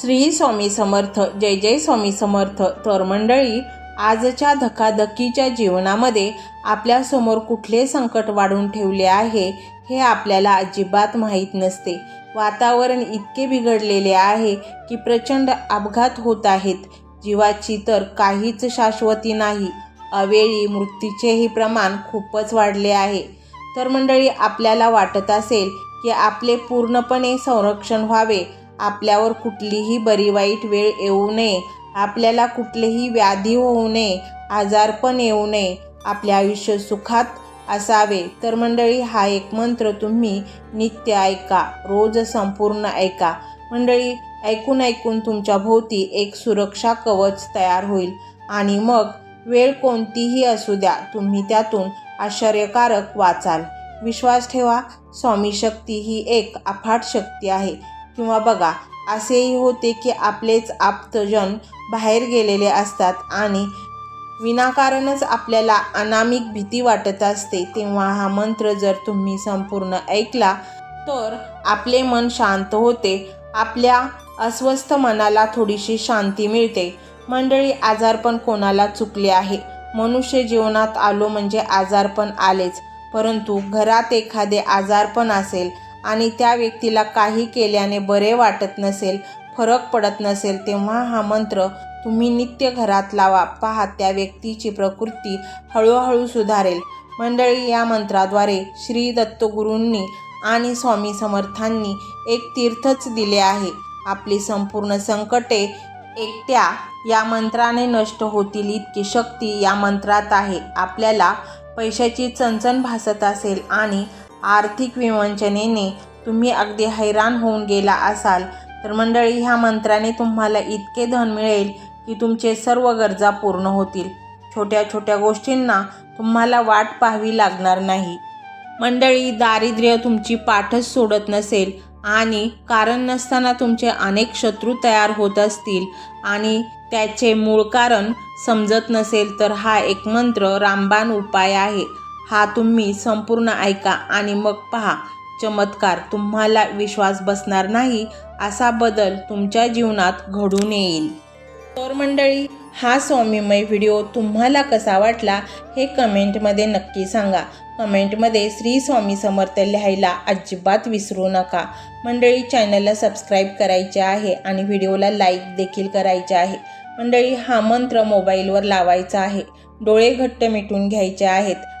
श्री स्वामी समर्थ जय जय स्वामी समर्थ. तर मंडळी आजच्या धकाधकीच्या जीवनामध्ये आपल्यासमोर कुठले संकट वाढून ठेवले आहे हे आपल्याला अजिबात माहीत नसते. वातावरण इतके बिघडलेले आहे की प्रचंड अपघात होत आहेत. जीवाची तर काहीच शाश्वती नाही. अवेळी मृत्यूचेही प्रमाण खूपच वाढले आहे. तर मंडळी आपल्याला वाटत असेल की आपले पूर्णपणे संरक्षण व्हावे आपल्यावर कुठलीही बरी वाईट वेळ येऊ नये. आपल्याला कुठलेही व्याधी होऊ नये. आजारपण येऊ नये. आपले आयुष्य सुखात असावे. तर मंडळी हा एक मंत्र तुम्ही नित्य ऐका. रोज संपूर्ण ऐका. मंडळी ऐकून ऐकून तुमच्या भोवती एक सुरक्षा कवच तयार होईल. आणि मग वेळ कोणतीही असू द्या तुम्ही त्यातून आश्चर्यकारक वाचाल. विश्वास ठेवा स्वामी शक्ती ही एक अफाट शक्ती आहे. किंवा बघा असेही होते की आपलेच आप्तजन बाहेर गेलेले असतात आणि विनाकारणच आपल्याला अनामिक भीती वाटत असते. तेव्हा हा मंत्र जर तुम्ही संपूर्ण ऐकला तर आपले मन शांत होते. आपल्या अस्वस्थ मनाला थोडीशी शांती मिळते. मंडळी आजारपण कोणाला चुकले आहे? मनुष्य जीवनात आलो म्हणजे आजारपण आलेच. परंतु घरात एखादे आजारपण असेल आणि त्या व्यक्तीला काही केल्याने बरे वाटत नसेल फरक पडत नसेल तेव्हा हा मंत्र तुम्ही नित्य घरात लावा. पहा त्या व्यक्तीची प्रकृती हळूहळू सुधारेल. मंडळी या मंत्राद्वारे श्री दत्तगुरूंनी आणि स्वामी समर्थांनी एक तीर्थच दिले आहे. आपली संपूर्ण संकटे एकट्या या मंत्राने नष्ट होतील इतकी शक्ती या मंत्रात आहे. आपल्याला पैशाची चणचण भासत असेल आणि आर्थिक विवंचनेने तुम्ही अगदी हैराण होऊन गेला असाल. तर मंडळी ह्या मंत्राने तुम्हाला इतके धन मिळेल की तुमचे सर्व गरजा पूर्ण होतील. छोट्या छोट्या गोष्टींना तुम्हाला वाट पाहावी लागणार नाही. मंडळी दारिद्र्य तुमची पाठच सोडत नसेल आणि कारण नसताना तुमचे अनेक शत्रू तयार होत असतील आणि त्याचे मूळ कारण समजत नसेल तर हा एक मंत्र रामबाण उपाय आहे. हा तुम्ही संपूर्ण ऐका आणि मग पहा. चमत्कार तुम्हाला विश्वास बसणार नाही असा बदल तुमच्या जीवनात घडून येईल तर मंडळी हा स्वामीमय व्हिडिओ तुम्हाला कसा वाटला हे कमेंटमध्ये नक्की सांगा. कमेंटमध्ये श्री स्वामी समर्थ लिहायला अजिबात विसरू नका. मंडळी चॅनलला सबस्क्राईब करायचे आहे आणि व्हिडिओला लाईक देखील करायचे आहे. मंडळी हा मंत्र मोबाईलवर लावायचा आहे. डोळे घट्ट मिटून घ्यायचे आहेत.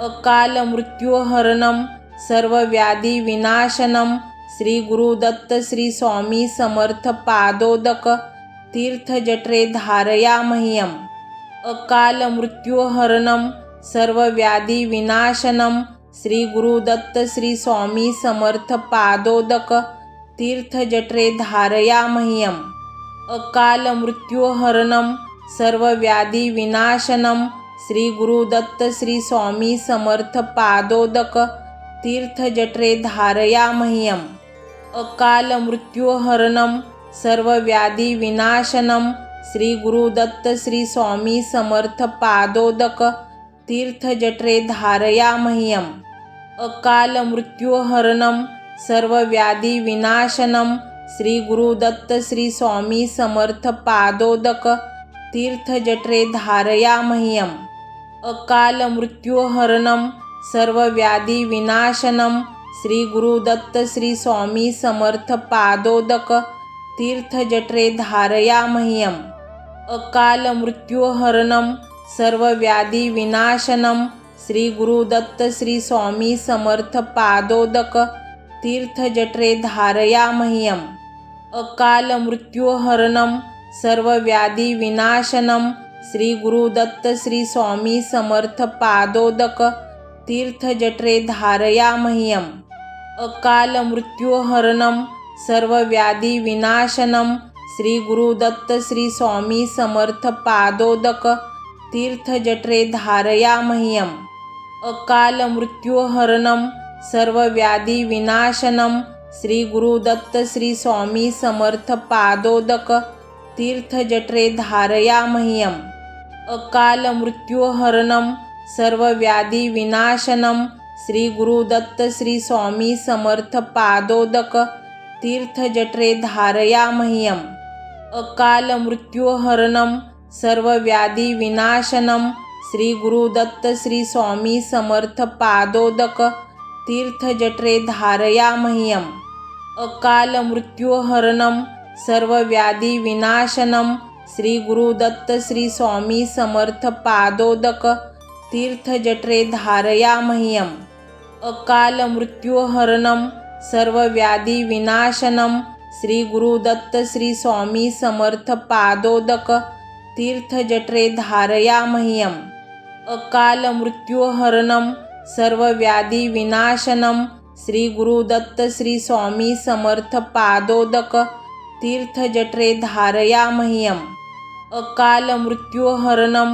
अकाल मृत्युहरणम सर्व व्याधी विनाशनम श्री गुरुदत्त श्री स्वामी समर्थ पादोदक तीर्थ जठरे धारया मह्यम अकाल मृत्युहरणम सर्व व्याधी विनाशनम श्री गुरुदत्त श्री स्वामी समर्थ पादोदक तीर्थ जठरे धारया मह्यम अकाल मृत्युहरणम सर्व व्याधी विनाशनम श्री गुरुदत्त श्री स्वामी समर्थ पादोदक तीर्थ जठरे धारया मह्यम. अकाल मृत्युहरणम सर्व व्याधी विनाशनम. श्री गुरुदत्त श्री स्वामी समर्थ पादोदक तीर्थ जठरे धारया मह्यम. अकाल मृत्युहरणम सर्व व्याधी विनाशनम. श्री गुरुदत्त श्री स्वामी समर्थ पादोदक तीर्थ जठरे धारया मह्यम. अकाल मृत्युहरणम सर्व व्याधी विनाशनम श्री गुरुदत्त श्री स्वामी समर्थ पादोदक तीर्थजठरे धारया मह्यम अकालमृत्युहरणं सर्वव्याधिविनाशनं श्री गुरुदत्त श्री स्वामी समर्थ पादोदक तीर्थजठरे धारया मह्यम अकालमृत्युहरणं सर्वव्याधिविनाशनं श्री गुरुदत्त श्री स्वामी समर्थ पादोदक तीर्थजठरे धारया मह्यम अकालमृत्युहरणं सर्वव्याधिविनाशनं श्री गुरुदत्त श्री स्वामी समर्थ पादोदक तीर्थजठरे धारया मह्यम अकालमृत्युहरणं सर्वव्याधिविनाशनं श्री गुरुदत्त श्री स्वामी समर्थ पादोदक तीर्थजठरे धारया मह्यम अकालमृत्युहरणं सर्वव्याधिविनाशनं श्री गुरुदत्त श्री स्वामी समर्थ पादोदक तीर्थजठरे धारया मह्यम अकालमृत्युहरणं सर्वव्याधिविनाशनं श्री गुरुदत्त श्री स्वामी समर्थ पादोदक तीर्थजठरे धारया मह्यम अकालमृत्युहरणं सर्वव्याधिविनाशनं श्री गुरुदत्त श्री स्वामी समर्थ पादोदक तीर्थजठरे धारया मह्यम। अकालमृत्युहरणं सर्वव्याधिविनाशनं श्री गुरुदत्त श्री स्वामी समर्थ पादोदक तीर्थजठरे धारया मह्यम। अकालमृत्युहरणं सर्वव्याधिविनाशनं श्री गुरुदत्त श्री स्वामी समर्थ पादोदक तीर्थजठरे धारया मह्यम। अकालमृत्युहरणं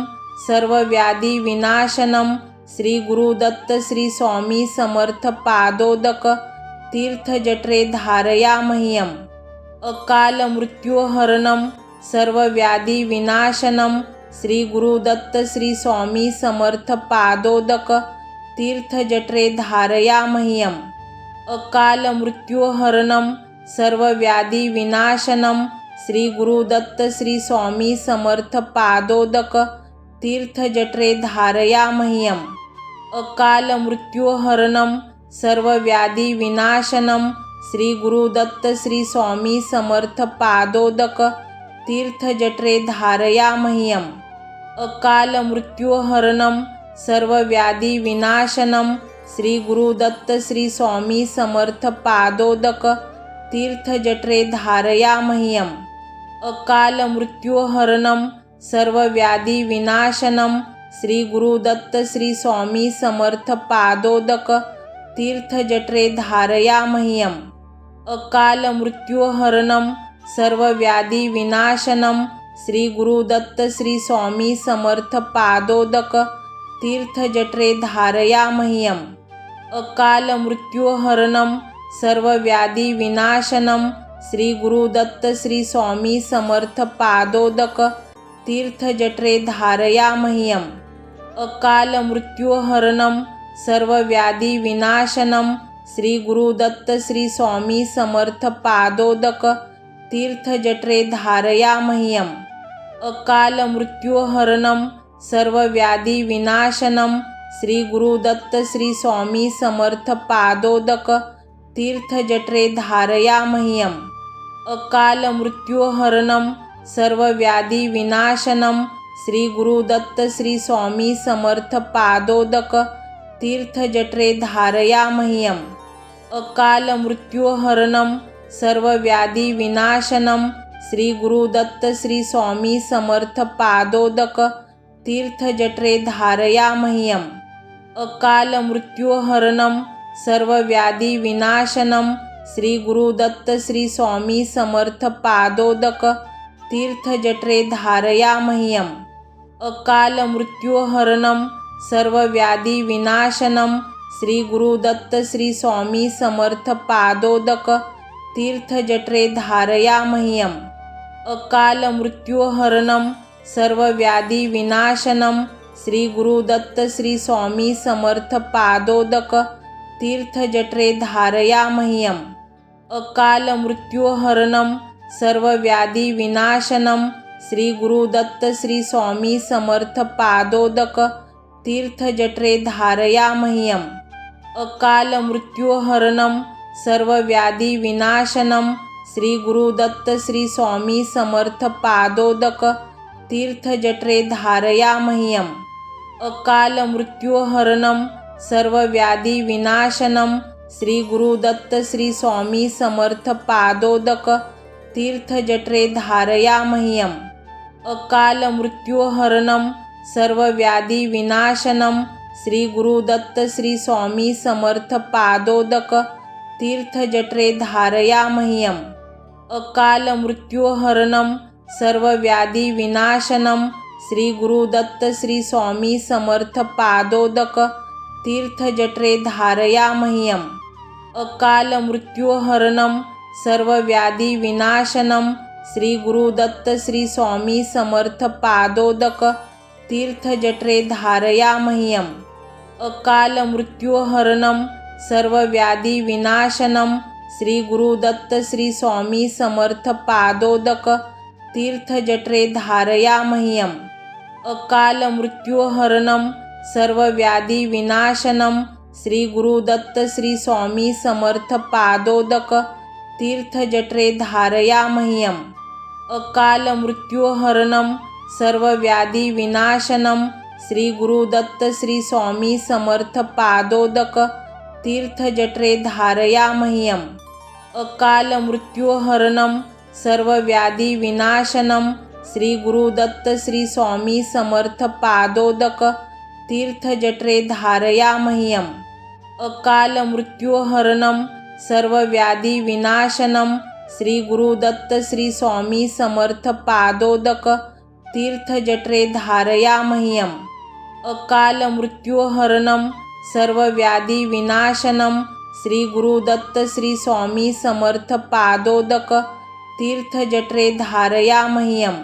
सर्वव्याधिविनाशनं श्री गुरुदत्त श्री स्वामी समर्थ पादोदक तीर्थजठरे धारया मह्यम अकालमृत्युहरणं सर्वव्याधिविनाशनं श्री गुरुदत्त श्री स्वामी समर्थ पादोदक तीर्थजठरे धारया मह्यम अकालमृत्युहरणं सर्वव्याधिविनाशनं श्री गुरुदत्त श्री स्वामी समर्थ पादोदक तीर्थजठरे धारया मह्यम अकालमृत्युहरणं सर्वव्याधिविनाशनं श्री गुरुदत्त श्री स्वामी समर्थ पादोदक तीर्थजठरे धारया मह्यम अकालमृत्युहरणं सर्वव्याधिविनाशनं श्री गुरुदत्त श्री स्वामी समर्थ पादोदक तीर्थजठरे धारया मह्यम अकालमृत्युहरणं सर्वव्याधिविनाशनं श्री गुरुदत्त श्री स्वामी समर्थ पादोदक तीर्थजठरे धारया मह्यम अकालमृत्युहरणं सर्वव्याधिविनाशनं श्री गुरुदत्त श्री स्वामी समर्थ पादोदक तीर्थजठरे धारया मह्यम अकालमृत्युहरणं सर्वव्याधिविनाशनं श्री गुरुदत्त श्री स्वामी समर्थ पादोदक तीर्थजठरे धारया मह्यम। अकालमृत्युहरणं सर्वव्याधिविनाशनं श्री गुरुदत्त श्री स्वामी समर्थ पादोदक तीर्थजठरे धारया मह्यम। अकालमृत्युहरणं सर्वव्याधिविनाशनं श्री गुरुदत्त श्री स्वामी समर्थ पादोदक तीर्थजठरे धारया मह्यम। अकालमृत्युहरणं सर्वव्याधिविनाशनं श्री गुरुदत्त श्री स्वामी समर्थ पादोदक तीर्थजठरे धारया मह्यम अकालमृत्युहरणं सर्वव्याधिविनाशनं श्री गुरुदत्त श्री स्वामी समर्थ पादोदक तीर्थजठरे धारया मह्यम अकालमृत्युहरणं सर्वव्याधिविनाशनं श्री गुरुदत्त श्री स्वामी समर्थ पादोदक तीर्थजठरे धारया मह्यम अकालमृत्युहरणं सर्वव्याधिविनाशनं श्री गुरुदत्त श्री स्वामी समर्थ पादोदक तीर्थजठरे धारया मह्यम अकालमृत्युहरणं सर्वव्याधिविनाशनं श्री गुरुदत्त श्री स्वामी समर्थ पादोदक तीर्थजठरे धारया मह्यम अकालमृत्युहरणं सर्वव्याधिविनाशनं श्री गुरुदत्त श्री स्वामी समर्थ पादोदक तीर्थजठरे धारया मह्यम अकालमृत्युहरणं सर्वव्याधिविनाशनं श्री गुरुदत्त श्री स्वामी समर्थ पादोदक तीर्थजठरे धारया मह्यम अकाल मृत्युहरणम सर्व व्याधी विनाशनम श्री गुरुदत्त श्री स्वामी समर्थ पादोदक तीर्थजठरे धारया मह्यम अकाल मृत्युहरणम सर्व व्याधी विनाशनम। श्री गुरुदत्त श्री स्वामी समर्थ पादोदक तीर्थजठरे धारया मह्यम अकाल मृत्युहरणम सर्व व्याधी विनाशनम। श्री गुरुदत्त श्री स्वामी समर्थ पादोदक तीर्थजठरे धारया मह्यम अकाल मृत्युहरणम सर्व व्याधी विनाशनम श्री गुरुदत्त श्री स्वामी समर्थ पादोदक तीर्थजठरे धारया मह्यम अकाल मृत्युहरणम सर्व व्याधी विनाशनम श्री गुरुदत्त श्री स्वामी समर्थ पादोदक तीर्थजठरे धारया मह्यम अकाल मृत्युहरणम सर्व व्याधी विनाशनम श्री गुरुदत्त श्री स्वामी समर्थ पादोदक तीर्थजठरे धारया मह्यम. अकाल मृत्युहरणम सर्व व्याधी विनाशनम. श्री गुरुदत्त श्री स्वामी समर्थ पादोदक तीर्थजठरे धारया मह्यम. अकाल मृत्युहरणम सर्व व्याधी विनाशनम. श्री गुरुदत्त श्री स्वामी समर्थ पादोदक तीर्थजठरे धारया मह्यम. अकाल मृत्युहरणम सर्व व्याधी विनाशनम श्री गुरुदत्त श्री स्वामी समर्थ पादोदक तीर्थजठरे धारया मह्यम अकाल मृत्युहरणम सर्व व्याधी विनाशनम श्री गुरुदत्त श्री स्वामी समर्थ पादोदक तीर्थजठरे धारया मह्यम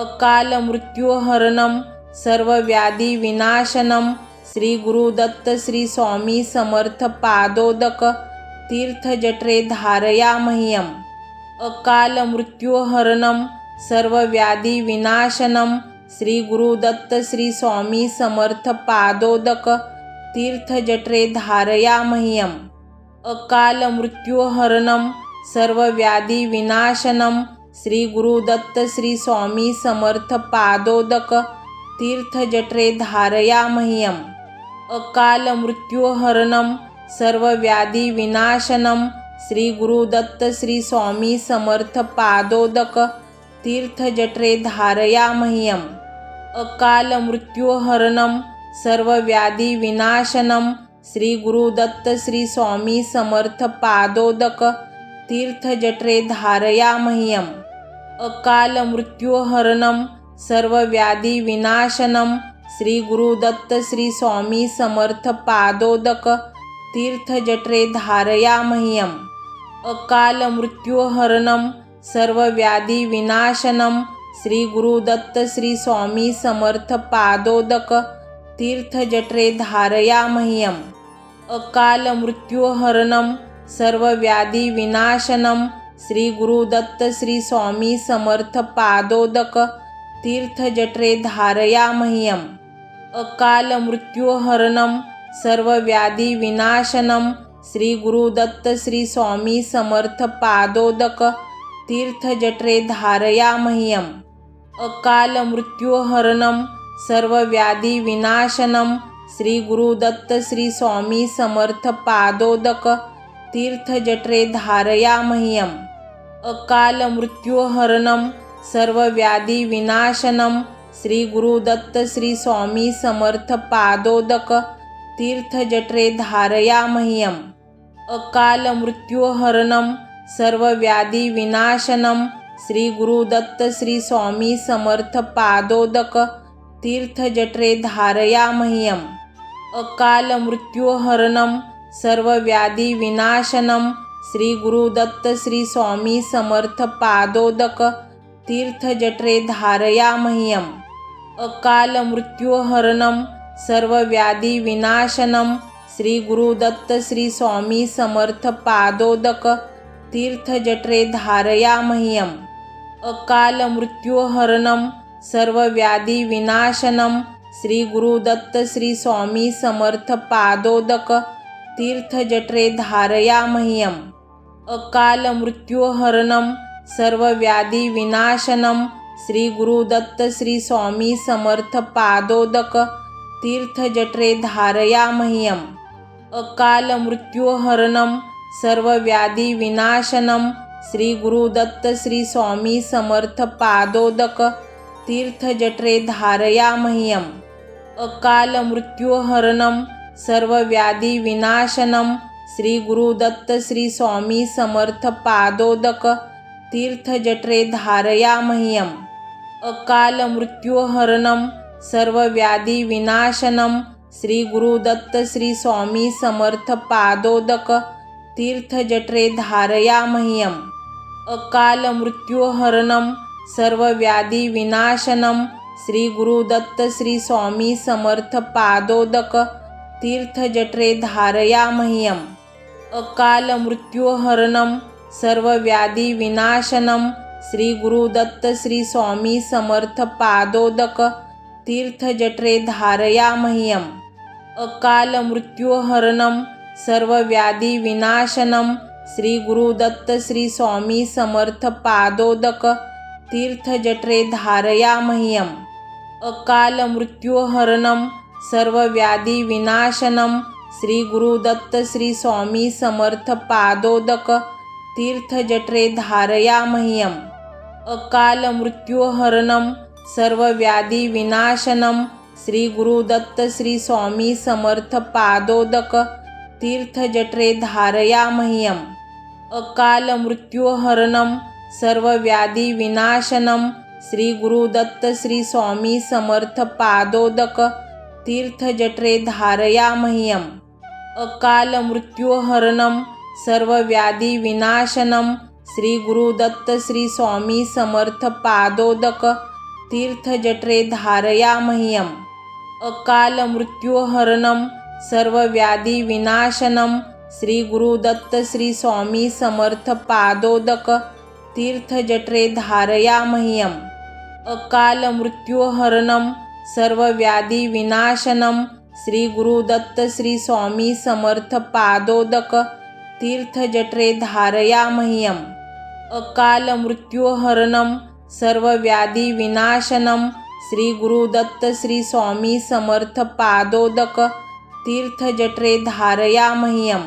अकाल मृत्युहरणम सर्व व्याधी विनाशनम श्री गुरुदत्त श्री स्वामी समर्थ पादोदक तीर्थजठरे धारया मह्यम अकाल मृत्युहरणम सर्व व्याधी विनाशनम श्री गुरुदत्त श्री स्वामी समर्थ पादोदक तीर्थजठरे धारया मह्यम अकाल मृत्युहरणम सर्व व्याधी विनाशनम श्री गुरुदत्त श्री स्वामी समर्थ पादोदक तीर्थजठरे धारया मह्यम अकाल मृत्युहरणम सर्व व्याधी विनाशनम श्री गुरुदत्त श्री स्वामी समर्थ पादोदक तीर्थजठरे धारया मह्यम अकाल मृत्युहरणम सर्व व्याधी विनाशनम श्री गुरुदत्त श्री स्वामी समर्थ पादोदक तीर्थजठरे धारया मह्यम अकाल मृत्युहरणम सर्व व्याधी विनाशनम श्री गुरुदत्त श्री स्वामी समर्थ पादोदक तीर्थजठरे धारया मह्यम। अकाल मृत्युहरणम सर्व व्याधी विनाशनम श्री गुरुदत्त श्री स्वामी समर्थ पादोदक तीर्थजठरे धारया मह्यम। अकाल मृत्युहरणम सर्व व्याधी विनाशनम श्री गुरुदत्त श्री स्वामी समर्थ पादोदक तीर्थजठरे धारया मह्यम। अकाल मृत्युहरणम सर्व व्याधी विनाशनम श्री गुरुदत्त श्री स्वामी समर्थ पादोदक तीर्थजठरे धारया मह्यम अकाल मृत्युहरणम सर्व व्याधी विनाशनम श्री गुरुदत्त श्री स्वामी समर्थ पादोदक तीर्थजठरे धारया मह्यम अकाल मृत्युहरणम सर्व व्याधी विनाशनम श्री गुरुदत्त श्री स्वामी समर्थ पादोदक तीर्थजठरे धारया मह्यम अकाल मृत्युहरणम सर्व व्याधी विनाशनम श्री गुरुदत्त श्री स्वामी समर्थ पादोदक तीर्थजठरे धारया मह्यम अकाल मृत्युहरणम सर्व व्याधी विनाशनम श्री गुरुदत्त श्री स्वामी समर्थ पादोदक तीर्थजठरे धारया मह्यम अकाल मृत्युहरणम सर्व व्याधी विनाशनम श्री गुरुदत्त श्री स्वामी समर्थ पादोदक तीर्थजठरे धारया मह्यम अकाल मृत्युहरणम सर्व व्याधी विनाशनम श्री गुरुदत्त श्री स्वामी समर्थ पादोदक तीर्थजठरे धारया मह्यम अकालमृत्युहरणं सर्व व्याधी विनाशनम श्री गुरुदत्त श्री स्वामी समर्थ पादोदक तीर्थ जठरे धारया मह्यम अकाल मृत्युहरणम सर्व व्याधी विनाशनम श्री गुरुदत्त श्री स्वामी समर्थ पादोदक तीर्थ जठरे धारया मह्यम अकाल मृत्युहरणम सर्व व्याधी विनाशनम श्री गुरुदत्त श्री स्वामी समर्थ पादोदक तीर्थजठरे धारया मह्यम अकाल मृत्युहरणम सर्व व्याधी विनाशनम श्री गुरुदत्त श्री स्वामी समर्थ पादोदक तीर्थजठरे धारया मह्यम अकाल मृत्युहरणम सर्व व्याधी विनाशनम श्री गुरुदत्त श्री स्वामी समर्थ पादोदक तीर्थजठरे धारया मह्यम अकाल मृत्युहरणम सर्व व्याधी विनाशनम श्री गुरुदत्त श्री स्वामी समर्थ पादोदक तीर्थ जठरे धारया मह्यम अकाल मृत्युहरणम सर्व व्याधी विनाशनम श्री गुरुदत्त श्री स्वामी समर्थ पादोदक तीर्थ जठरे धारया मह्यम अकाल मृत्युहरणम सर्व व्याधी विनाशनम श्री गुरुदत्त श्री स्वामी समर्थ पादोदक तीर्थजठरे धारया मह्यम अकाल मृत्युहरणम सर्व व्याधी विनाशनम श्री गुरुदत्त श्री स्वामी समर्थ पादोदक तीर्थजठरे धारया मह्यम अकाल मृत्युहरणम सर्व व्याधी विनाशनम श्री गुरुदत्त श्री स्वामी समर्थ पादोदक तीर्थजठरे धारया मह्यम अकाल मृत्युहरणम सर्व व्याधी विनाशनम श्री गुरुदत्त श्री स्वामी समर्थ पादोदक तीर्थ जठरे धारया मह्यम अकाल मृत्युहरणम सर्व व्याधी विनाशनम श्री गुरुदत्त श्री स्वामी समर्थ पादोदक तीर्थ जठरे धारया मह्यम अकाल मृत्युहरणम सर्व व्याधी विनाशनम श्री गुरुदत्त श्री स्वामी समर्थ पादोदक तीर्थजठरे धारया मह्यम अकाल मृत्युहरणम सर्व व्याधी विनाशनम श्री गुरुदत्त श्री स्वामी समर्थ पादोदक तीर्थजठरे धारया मह्यम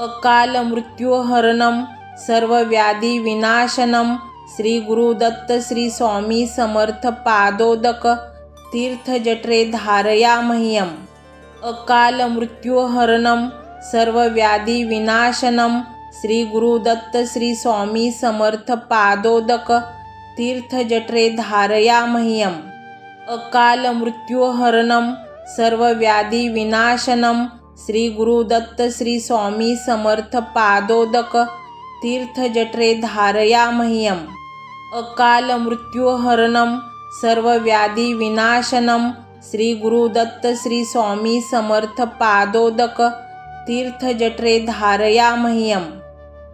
अकाल मृत्युहरणम सर्व व्याधी विनाशनम श्री गुरुदत्त श्री स्वामी समर्थ पादोदक तीर्थजठरे धारया मह्यम अकाल मृत्युहरणम सर्व व्याधी विनाशनम श्री गुरुदत्त श्री स्वामी समर्थ पादोदक तीर्थ जठरे धारया मह्यम अकाल मृत्युहरणम सर्व व्याधी विनाशनम श्री गुरुदत्त श्री स्वामी समर्थ पादोदक तीर्थ जठरे धारया मह्यम अकाल मृत्युहरणम सर्व व्याधी विनाशनम श्री गुरुदत्त श्री स्वामी समर्थ पादोदक तीर्थजठरे धारया मह्यम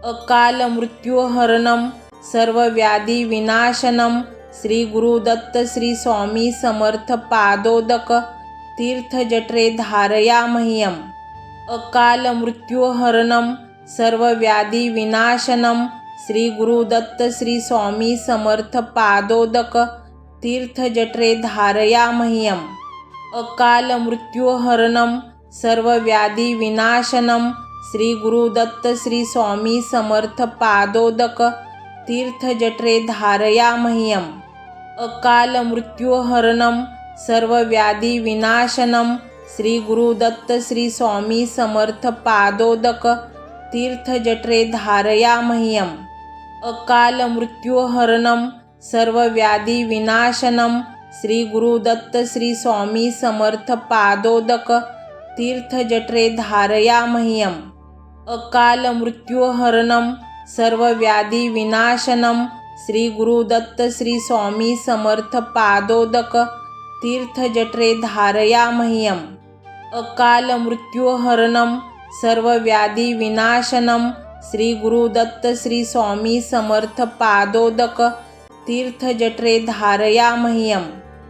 अकाल मृत्युहरणम सर्व व्याधी विनाशनम श्री गुरुदत्त श्री स्वामी समर्थ पादोदक तीर्थजठरे धारया मह्यम अकाल मृत्युहरणम सर्व व्याधी विनाशनम श्री गुरुदत्त श्री स्वामी समर्थ पादोदक तीर्थजठरे धारया मह्यम अकाल मृत्युहरणम सर्व व्याधी विनाशनम श्री गुरुदत्त श्री स्वामी समर्थ पादोदक तीर्थ जठरे धारया मह्यम अकाल मृत्युहरणम सर्व व्याधी विनाशनम श्री गुरुदत्त श्री स्वामी समर्थ पादोदक तीर्थ जठरे धारया मह्यम अकाल मृत्युहरणम सर्व व्याधी विनाशनम श्री गुरुदत्त श्री स्वामी समर्थ पादोदक तीर्थजठरे धारया मह्यम अकाल मृत्युहरणम सर्व व्याधी विनाशनम श्री गुरुदत्त श्री स्वामी समर्थ पादोदक तीर्थजठरे धारया मह्यम अकाल मृत्युहरणम सर्व व्याधी विनाशनम श्री गुरुदत्त श्री स्वामी समर्थ पादोदक तीर्थजठरे धारया मह्यम